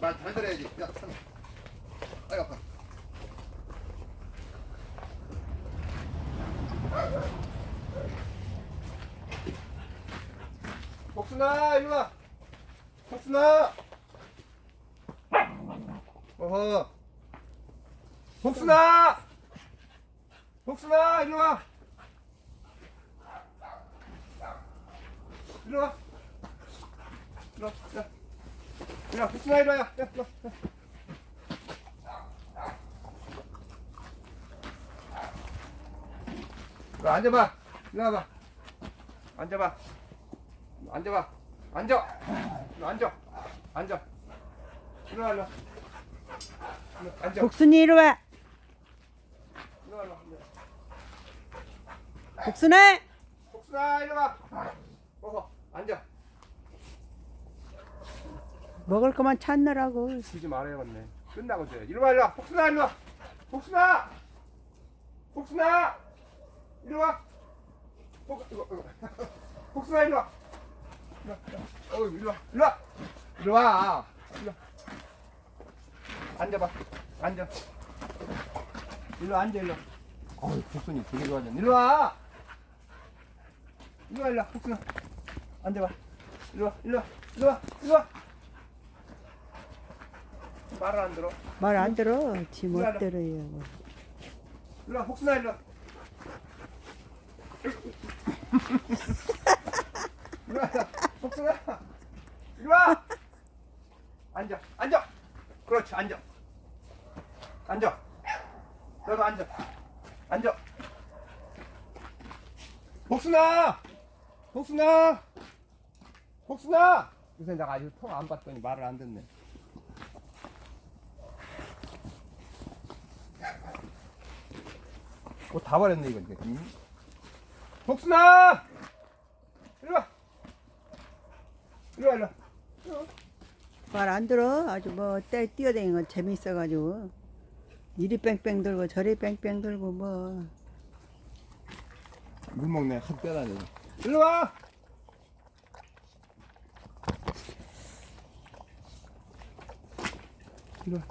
말잘 들어야지. 야, 참. 아이. 복순아, 일로 와. 복순아. 어허. 복순아. 복순아, 일로 와. 일로 와. 일로 와. 야. 야, 일로 와. 야, 일로 와. 너 앉아봐. 일로 와봐. 앉아봐. 앉아봐. 앉아. 너 앉아. 앉아. 일로 와, 일로 와. 앉아. 복순이 이리 와. 일로 와, 일로 와. 복순아. 복순아 일로 와. 어서 앉아. 먹을 거만 찾느라고. 주지 말아야겠네. 끝나고 줘야 일로 와, 일로 와. 복순아 일로 와. 복순아. 복순아. 이리 와. 복, 이거, 이거. 복순아 일로 와. 어, 일로 와. 일로 와. 일로 와. 일로 와. 앉아봐. 앉아. 일로 앉아 일로. 어이 복순이 되게 좋아졌네. 일로 와. 일로 와 일로 와. 복순아. 앉아봐. 일로 와. 일로 와. 일로 와. 일로 와. 말을 안 들어. 말 안 들어. 지못 들어요. 일로 와, 복순아 일로 와. 일로 와, 복순아. 일로 와. 앉아, 앉아. 그렇지, 앉아. 앉아. 너도 앉아. 앉아. 복순아. 복순아. 복순아. 요새 내가 아직 통안 봤더니 말을 안 듣네. 뭐다 버렸네 이거 이제. 응? 복순아! 일로 와. 일로 와 일로 와. 말 안 들어. 아주 뭐때 뛰어다니는 건 재밌어가지고. 이리 뺑뺑 돌고 저리 뺑뺑 돌고 뭐. 물 먹네 확 빼다니. 일로 와. 일로 와.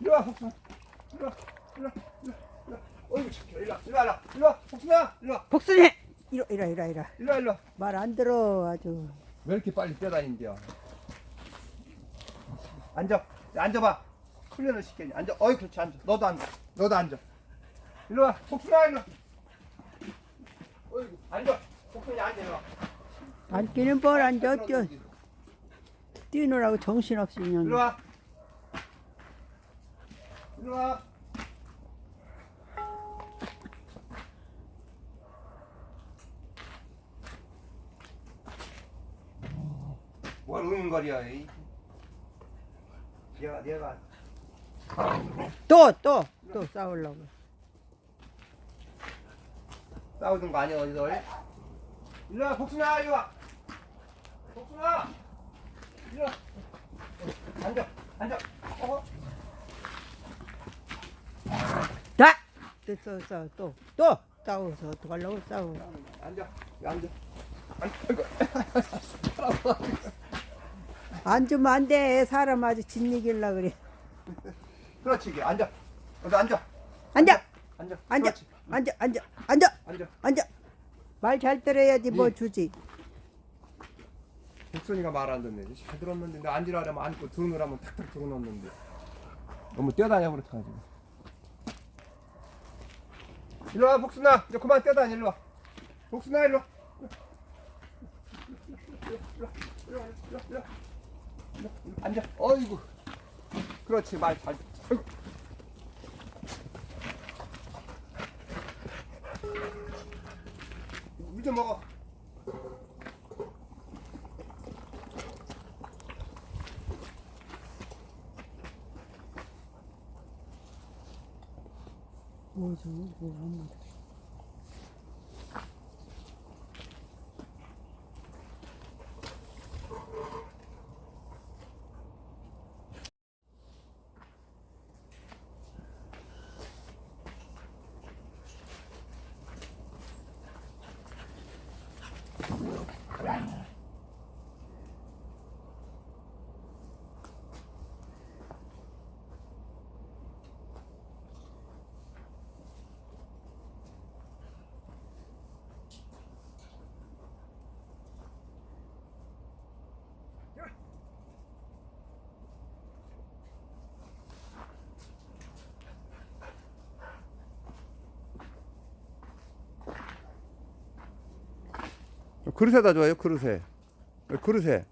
일로 와 복순아. 일로 와. 일로 와. 일로 와. 일로 와. 어이구 착해. 일로 와. 일로 와. 일로 와. 일로 와. 복순아. 일로 와. 복순이. 이러 이러 이러 이러. 일로 와. 일로 와. 말 안 들어. 아주. 왜 이렇게 빨리 뛰어다닌겨? 앉아. 앉아봐. 훈련을 시켜니. 앉아. 어이 그렇지 앉아. 너도 앉아. 너도 앉아. 일로 와. 복순아 일로 와. 어이구 앉아. 복순이 앉아 일로 와. 앉기는 뭘 앉아. 뛰어 뛰느라고 정신없이 일로 그냥. 와. 일로 와. 뭘 우는거리야 이. 얘가 얘가. 또 또 또 싸우려고. 싸우던 거 아니야 어디서? 일로 와 복순아 일로 와. 복순아! 일로 와. 앉아 앉아. 어? 다. 됐어 또또 싸워서 어떡하려고 싸워. 앉아 앉아. 앉 아이고 앉으면 안 돼. 사람 아주 짓이길라 그래. 그렇지 이게 앉아 너도 앉아 앉아. 앉아 앉아. 그렇지. 앉아. 앉아. 앉아. 앉아 앉아. 말 잘 들어야지 뭐 예. 주지. 복순이가 말 안 듣네 잘 들었는데 나 앉으라 하면 앉고 들어놓으라면 탁탁 들어놓는데 너무 뛰어다녀 그렇다가지고 일로 와 복순아 이제 그만 뛰어다녀 일로 와 복순아 일로 와 일로 와, 일로 와, 일로 와, 일로 와. 일로 와, 앉아. 어이구. 그렇지 말잘. 아이고. 물좀 먹어. 뭐죠? 뭐 한 마디. Grand. 그릇에다 줘요 그릇에 그릇에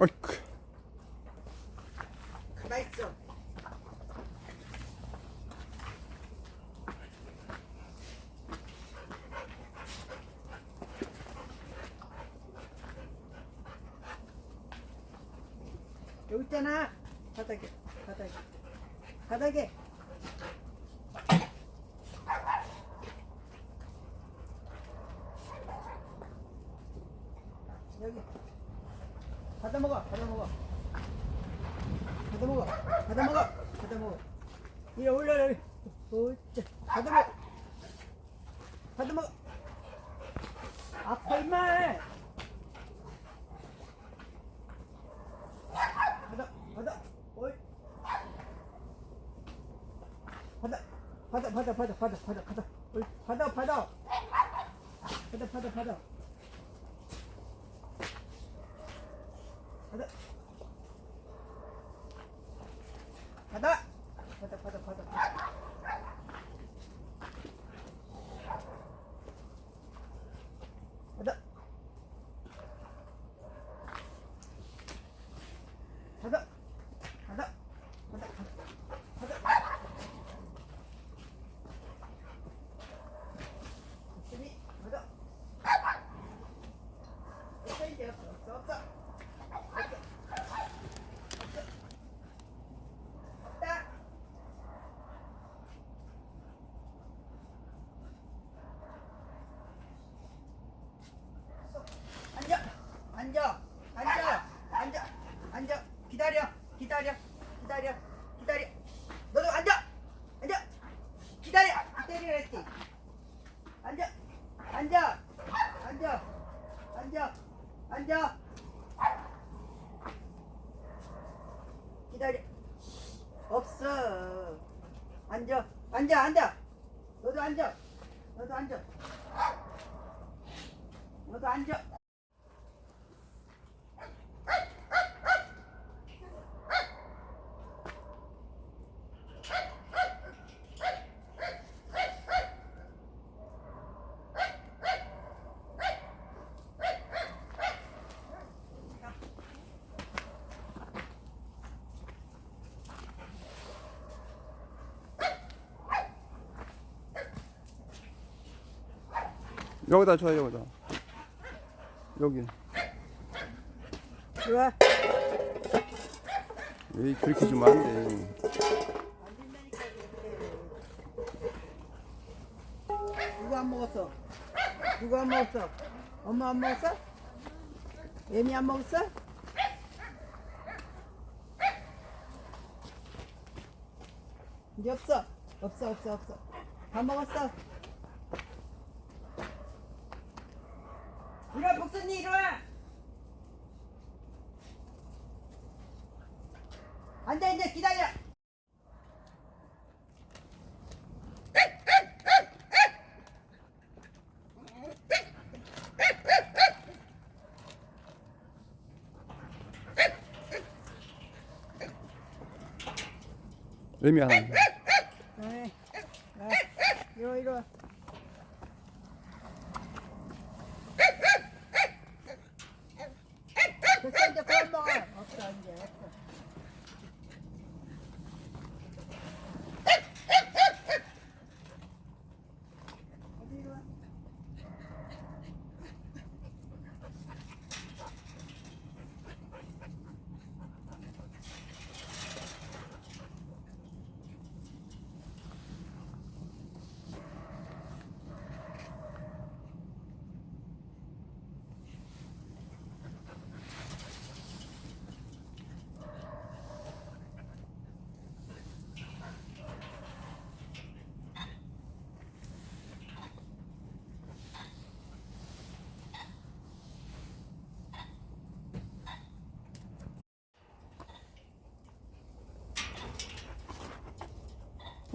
어이쿠 가만 있어. 여기 있잖아. 바닥에, 바닥에, 바닥에. 여기. 받아 먹어, 받아 먹어. 받아 먹어, 받아 먹어, 받아 먹어. 이리 올려라. 어짜, 받아 먹어. 받아 먹어. 아파 임마. 받아, 받아. 어이. 받아, 받아, 받아, 받아, 받아, 받아, 받아. 어이, 받아, 받아. 받아, 받아, 받아. 받아. 받아. 받아, 받아, 받아. 받아. 받아. 받아. 받아. 받아. 됐으니 받아. 됐어, 이제 없어, 없어, 없어. 없어. 없어. 없다. 앉아, 앉아, 앉아, 앉아, 앉아. 기다려, 기다려, 기다려, 기다려. 너도 앉아, 앉아. 기다려, 기다리라 했지. 앉아, 앉아, 앉아, 앉아, 앉아. 기다려. 없어. 앉아, 앉아, 앉아. 너도 앉아. 너도 앉아. 너도 앉아. 여기다 줘요 여기다 여기 좋아. 에이 그렇게 주면 안돼. 누가 안 먹었어? 누가 안 먹었어? 엄마 안 먹었어? 애미 안 먹었어? 이제 없어. 없어 없어 없어. 다 먹었어. 이리 와 복순이 이리 와. 앉아 이제 기다려. 의미 하나 네. 야, 이리 와, 이리 와. 됐어, 이제 그만 먹어. 없어, 이제, 없어. 어디 이리 와.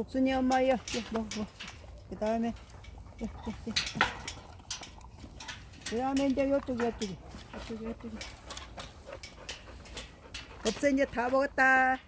복순이 엄마야, 먹어, 먹어. 그 다음에, 그 다음에 이제 요쪽이, 요쪽이, 요쪽이, 요쪽이. 없어, 이제 다 먹었다.